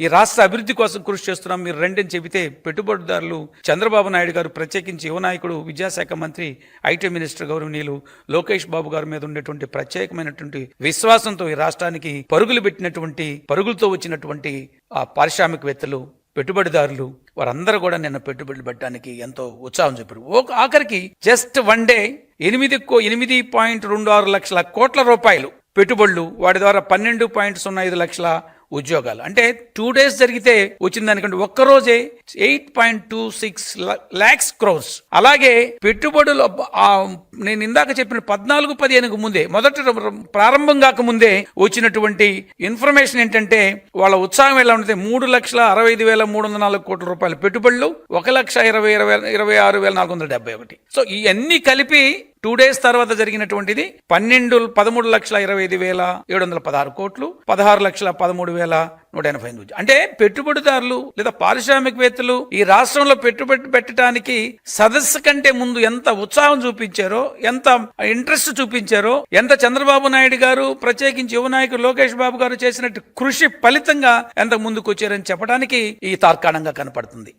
ఈ రాష్ట్ర అభివృద్ధి కోసం కృషి చేస్తున్నాం. మీరు రండి అని చెబితే పెట్టుబడిదారులు చంద్రబాబు నాయుడు గారు ప్రత్యేకించి యువనాయకుడు విద్యాశాఖ మంత్రి ఐటీ మినిస్టర్ గౌరవనీయులు లోకేష్ బాబు గారి మీద ఉండేటువంటి ప్రత్యేకమైనటువంటి విశ్వాసంతో ఈ రాష్ట్రానికి పరుగులు పెట్టినటువంటి పరుగులతో వచ్చినటువంటి ఆ పారిశ్రామికవేత్తలు పెట్టుబడిదారులు వారందరూ కూడా నిన్న పెట్టుబడులు పెట్టడానికి ఎంతో ఉత్సాహం చెప్పారు ఒక ఆఖరికి జస్ట్ వన్ డే ఎనిమిది కో- ఎనిమిది పాయింట్ రెండు ఆరు లక్షల కోట్ల రూపాయలు పెట్టుబడులు వాటి ద్వారా పన్నెండు పాయింట్ సున్నా ఐదు లక్షల ఉద్యోగాలు. అంటే టూ డేస్ జరిగితే వచ్చిన దానికంటే ఒక్క రోజే eight point two six lakhs crores అలాగే పెట్టుబడులు నేను ఇందాక చెప్పిన పద్నాలుగు పదిహేనుకు ముందే మొదట ప్రారంభం కాకముందే వచ్చినటువంటి ఇన్ఫర్మేషన్ ఏంటంటే వాళ్ళ ఉత్సాహం ఎలా ఉంటుంది మూడు లక్షల అరవై ఐదు వేల మూడు వందల నాలుగు కోట్ల రూపాయల పెట్టుబడులు ఒక లక్ష ఇరవై ఇరవై ఇరవై ఆరు వేల నాలుగు వందల డెబ్బై ఒకటి. సో ఇవన్నీ కలిపి టూ డేస్ తర్వాత జరిగినటువంటిది పన్నెండు పదమూడు లక్షల ఇరవై ఐదు వేల ఏడు వందల పదహారు కోట్లు పదహారు లక్షల పదమూడు వేల నూట ఎనభై ఎనిమిది అంటే పెట్టుబడిదారులు లేదా పారిశ్రామికవేత్తలు ఈ రాష్ట్రంలో పెట్టుబడి పెట్టడానికి సదస్సు కంటే ముందు ఎంత ఉత్సాహం చూపించారో ఎంత ఇంట్రెస్ట్ చూపించారో ఎంత చంద్రబాబు నాయుడు గారు ప్రత్యేకించి యువ నాయకుడు లోకేష్ బాబు గారు చేసినట్టు కృషి ఫలితంగా ఎంత ముందుకు వచ్చారని చెప్పడానికి ఈ తార్కాణంగా కనపడుతుంది.